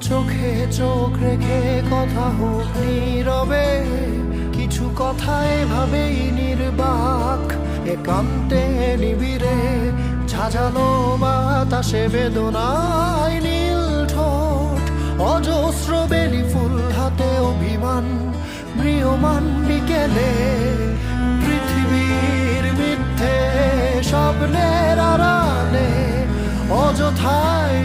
চোখে চোখ রেখে কথা হোক নীরবে। কিছু কথা এভাবেই নির্বাক একান্তে নিবিড়ে। ঝাঁঝালো বাতাসে বেদনায় নীল ঠোঁট, অজস্র বেলি ফুল হাতে অভিমান মৃয়মান বিকেলে। পৃথিবীর মিথ্যে স্বপ্নের আড়ালে অযথায়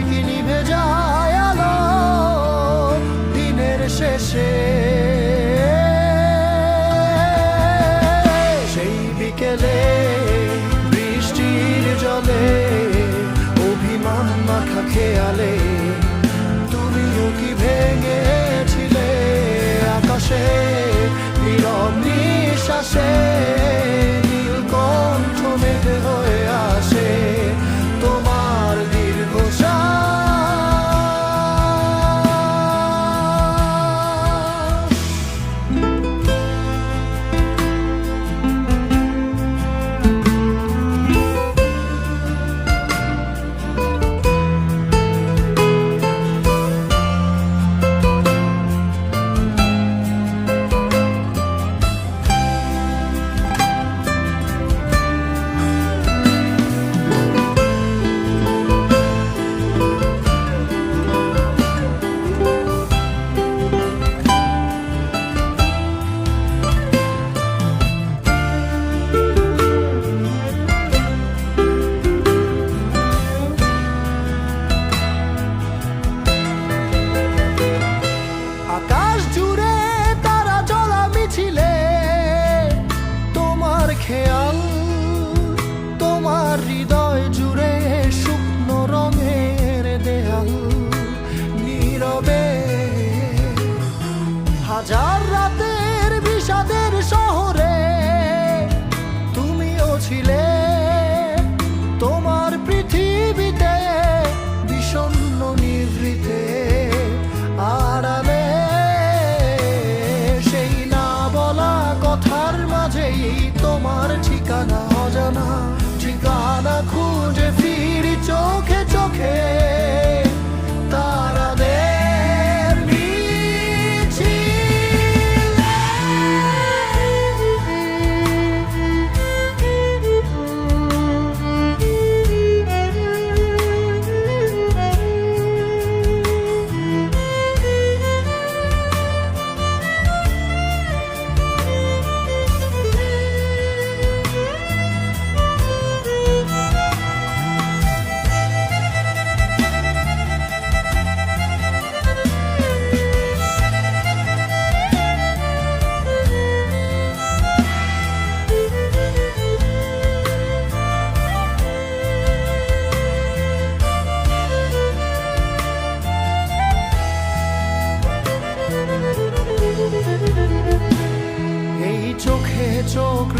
নিঃশ্বাসে হাজার রাতের বিষাদের শহরে তুমিও ছিলে। তোমার পৃথিবীতে বিষণ্ণ নিভৃতে আড়ালে সেই না বলা কথার মাঝেই তোমার ঠিকানা অজানা। ঠিকানা খুঁজে ফিরি চোখে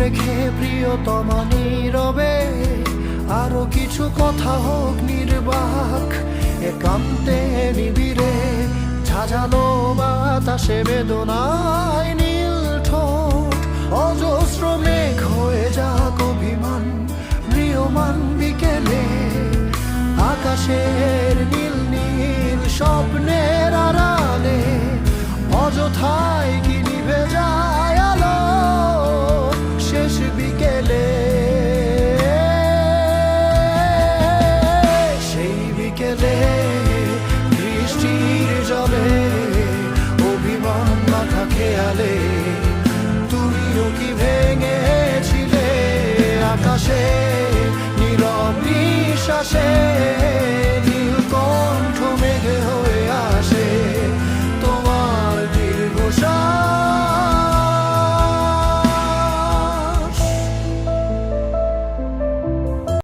রেখে প্রিয়তমা নীরবে, আরও কিছু কথা হোক নির্বাক, একান্তে নিবিড়ে, ঝাঁঝালো বাতাসে বেদনায় নীল ঠোঁট, অজস্র মেঘ হয়ে যাক অভিমান, প্রিয়মান বিকেলে, আকাশের নীল নীল স্বপ্নের আড়ালে অযথায় আকাশে নীরব নিঃশ্বাসে।